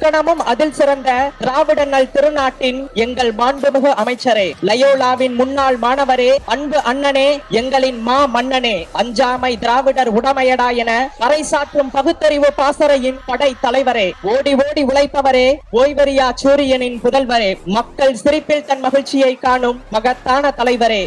இலக்கணமும் அதில் சிறந்த திராவிட நல் திருநாட்டின் எங்கள் மாண்புமிகு அமைச்சரே. லயோலாவின் முன்னாள் மாணவரே அன்பு அண்ணனே எங்களின் மா மன்னனே. அஞ்சாமை திராவிடர் உடமையடா என பறைசாற்றும் பகுத்தறிவு பாசறையின் படை தலைவரே. ஓடி ஓடி உழைப்பவரே ஓய்வறியா சூரியனின் புதல்வரே. மக்கள் சிரிப்பில் தன் மகிழ்ச்சியை காணும் மகத்தான தலைவரே.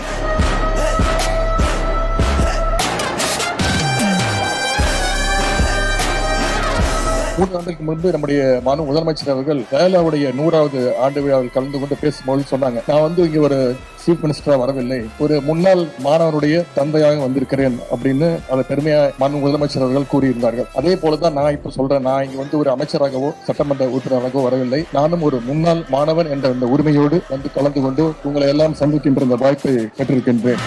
மூன்று ஆண்டுக்கு முன்பு நம்முடைய மாநில முதலமைச்சர் அவர்கள் ஜெயலலிதாவுடைய நூறாவது ஆண்டு விழாவில் கலந்து கொண்டு பேசும்போது சொன்னாங்க. நான் வந்து இங்க ஒரு சீஃப் மினிஸ்டரா வரவில்லை. ஒரு முன்னாள் மாணவனுடைய தந்தையாக வந்திருக்கிறேன் அப்படின்னு அதை பெருமையா மாநில முதலமைச்சர் அவர்கள் கூறியிருந்தார்கள். அதே போலதான் நான் இப்ப சொல்றேன். நான் இங்க வந்து ஒரு அமைச்சராகவோ சட்டமன்ற உறுப்பினராகவோ வரவில்லை. நானும் ஒரு முன்னாள் மாணவன் என்ற அந்த உரிமையோடு வந்து கலந்து கொண்டு உங்களை எல்லாம் சந்திக்கின்ற இந்த வாய்ப்பை பெற்றிருக்கின்றேன்.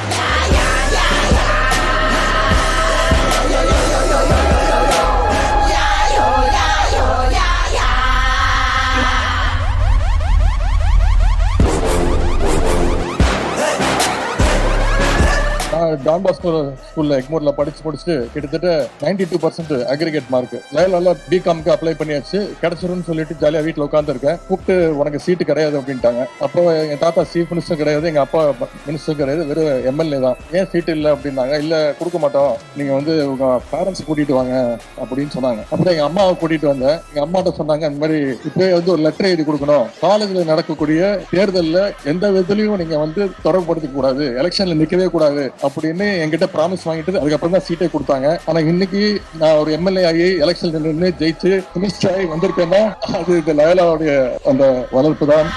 டான் பாஸ்கோ ஸ்கூல்ல எக்மோர்ல படிச்சு முடிச்சுட்டு கிட்டத்தட்ட 92% டூ பர்சன்ட் அக்ரிகேட் மார்க் லயலால பிகாம்க்கு அப்ளை பண்ணியாச்சு. கிடைச்சிரும்னு சொல்லிட்டு ஜாலியா வீட்டுல உட்கார்ந்து இருக்கேன் கூப்பிட்டு உனக்கு சீட்டு கிடையாது அப்படின்ட்டாங்க. அப்போ எங்க தாத்தா சீஃப் மினிஸ்டர் கிடையாது எங்க அப்பா மினிஸ்டர் கிடையாது வெறும் எம்எல்ஏ தான். ஏன் சீட்டு இல்லை? அப்படின்னாங்க. இல்ல கொடுக்க மாட்டோம். நீங்க வந்து உங்க பேரண்ட்ஸ் கூட்டிட்டு வாங்க அப்படின்னு சொன்னாங்க. அப்புறம் எங்க அம்மாவை கூட்டிட்டு வந்தேன். எங்க அம்மாட்ட சொன்னாங்க இந்த மாதிரி இப்பவே வந்து ஒரு லெட்டர் எழுதி கொடுக்கணும். காலேஜ்ல நடக்கக்கூடிய தேர்தலில் எந்த விதத்திலையும் நீங்க வந்து தொடர்புபடுத்திக்க கூடாது எலெக்ஷன்ல நிக்கவே கூடாது. அப்படின்னு என்கிட்ட ப்ராமிஸ் வாங்கிட்டு அதுக்கப்புறம் தான் சீட்டை கொடுத்தாங்க. ஆனா இன்னைக்கு நான் ஒரு எம்எல்ஏ ஆகி எலெக்ஷன் நின்று ஜெயிச்சு மினிஸ்டர் ஆகி வந்திருக்கேன்னா அது இந்த லயலாவுடைய அந்த வளர்ப்பு தான்.